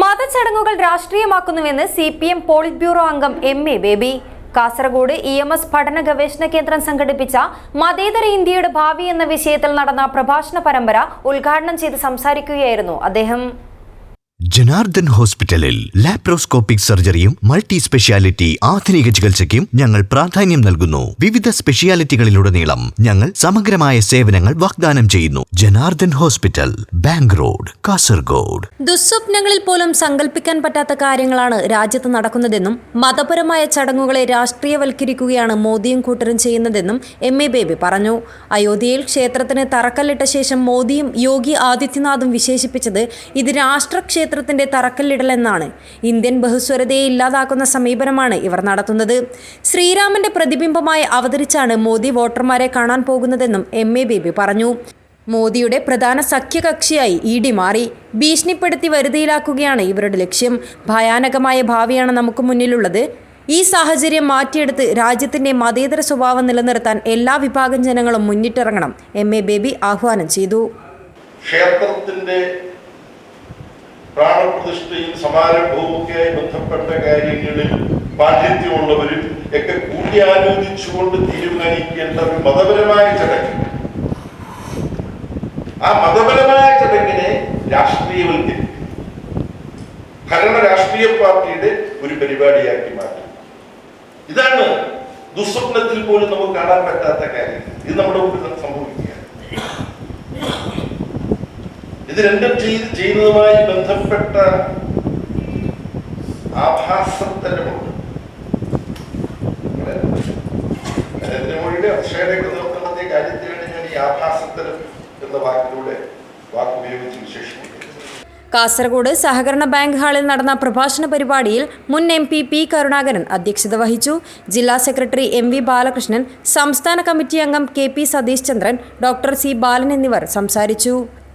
മതചടങ്ങുകൾ രാഷ്ട്രീയമാക്കുന്നുവെന്ന് C P M polit bureau അംഗം M A Baby. Kasaragod E M S പഠന ഗവേഷണ കേന്ദ്രം സംഘടിപ്പിച്ച മതേതര ഇന്ത്യയുടെ ഭാവി എന്ന വിഷയത്തിൽ നടന്ന പ്രഭാഷണ പരമ്പര ഉദ്ഘാടനം ചെയ്ത് സംസാരിക്കുകയായിരുന്നു അദ്ദേഹം. ജനാർദ്ദൻ ഹോസ്പിറ്റലിൽ ലാപ്രോസ്കോപ്പിക് സർജറിയും മൾട്ടി സ്പെഷ്യാലിറ്റി ആധുനിക ചികിത്സയ്ക്കും ഞങ്ങൾ പ്രാധാന്യം നൽകുന്നു. വിവിധ സ്പെഷ്യാലിറ്റികളിലുടനീളം ഞങ്ങൾ സമഗ്രമായ സേവനങ്ങൾ വാഗ്ദാനം ചെയ്യുന്നു. Janardhan hospital bank road Kasaragod. ദുസ്വപ്നങ്ങളിൽ പോലും സങ്കല്പിക്കാൻ പറ്റാത്ത കാര്യങ്ങളാണ് രാജ്യത്ത് നടക്കുന്നതെന്നും മതപരമായ ചടങ്ങുകളെ രാഷ്ട്രീയവൽക്കരിക്കുകയാണ് മോദിയും കൂട്ടരും ചെയ്യുന്നതെന്നും എം എ ബേബി പറഞ്ഞു. അയോധ്യയിൽ ക്ഷേത്രത്തിന് തറക്കല്ലിട്ട ശേഷം മോദിയും യോഗി ആദിത്യനാഥും വിശേഷിപ്പിച്ചത് ഇത് രാഷ്ട്രക്ഷേത്രത്തിന്റെ തറക്കല്ലിടലെന്നാണ്. ഇന്ത്യൻ ബഹുസ്വരതയെ ഇല്ലാതാക്കുന്ന സമീപനമാണ് ഇവർ നടത്തുന്നത്. ശ്രീരാമന്റെ പ്രതിബിംബമായി അവതരിച്ചാണ് മോദി വോട്ടർമാരെ കാണാൻ പോകുന്നതെന്നും എം എ ബേബി പറഞ്ഞു. മോദിയുടെ പ്രധാന സഖ്യകക്ഷിയായി ഇ ഡി മാറി. ഭീഷണിപ്പെടുത്തി വരുതിയിലാക്കുകയാണ് ഇവരുടെ ലക്ഷ്യം. ഭയാനകമായ ഭാവിയാണ് നമുക്ക് മുന്നിലുള്ളത്. ഈ സാഹചര്യം മാറ്റിയെടുത്ത് രാജ്യത്തിന്റെ മതേതര സ്വഭാവം നിലനിർത്താൻ എല്ലാ വിഭാഗം ജനങ്ങളും മുന്നിട്ടിറങ്ങണം എം എ ബേബി ആഹ്വാനം ചെയ്തു. ക്ഷേത്രത്തിന്റെ പ്രാണപ്രതിഷ്ഠയും സമാരംഭവുമൊക്കെയായി ബന്ധപ്പെട്ട കാര്യങ്ങളിൽ പാണ്ഡിത്യമുള്ളവരും ഒക്കെ കൂടിയാലോചിച്ചുകൊണ്ട് തീരുമാനിക്കേണ്ട ഒരു മതപരമായ ചടങ്ങ്. ആ മതപരമായ ചടങ്ങിനെ രാഷ്ട്രീയവൽക്കരിക്കും ഭരണ രാഷ്ട്രീയ പാർട്ടിയുടെ ഒരു പരിപാടിയാക്കി മാറ്റും ഇതാണ് ദുസ്വപ്നത്തിൽ പോലും നമുക്ക് കാണാൻ പറ്റാത്ത കാര്യം. ഇത് നമ്മുടെ മുമ്പിൽ സംഭവിക്കുകയാണ് ഇത് രണ്ടും ചെയ്ത് ചെയ്യുന്നതുമായി ബന്ധപ്പെട്ട ആഭാസത്തരമുണ്ട് നരേന്ദ്രമോദിയുടെ അക്ഷയുടെ നോക്കുന്ന കാര്യത്തിനാണ് ഞാൻ ഈ ആഭാസത്തരം എന്ന വാക്കിലൂടെ വാക്കുപയോഗിച്ച് വിശേഷിപ്പിക്കുന്നത് കാസർഗോഡ് സഹകരണ ബാങ്ക് ഹാളിൽ നടന്ന പ്രഭാഷണ പരിപാടിയിൽ മുൻ എം പി പി കരുണാകരൻ അധ്യക്ഷത വഹിച്ചു. ജില്ലാ സെക്രട്ടറി എം വി ബാലകൃഷ്ണൻ സംസ്ഥാന കമ്മിറ്റി അംഗം K P Satish Chandran doctor C Balan എന്നിവർ സംസാരിച്ചു.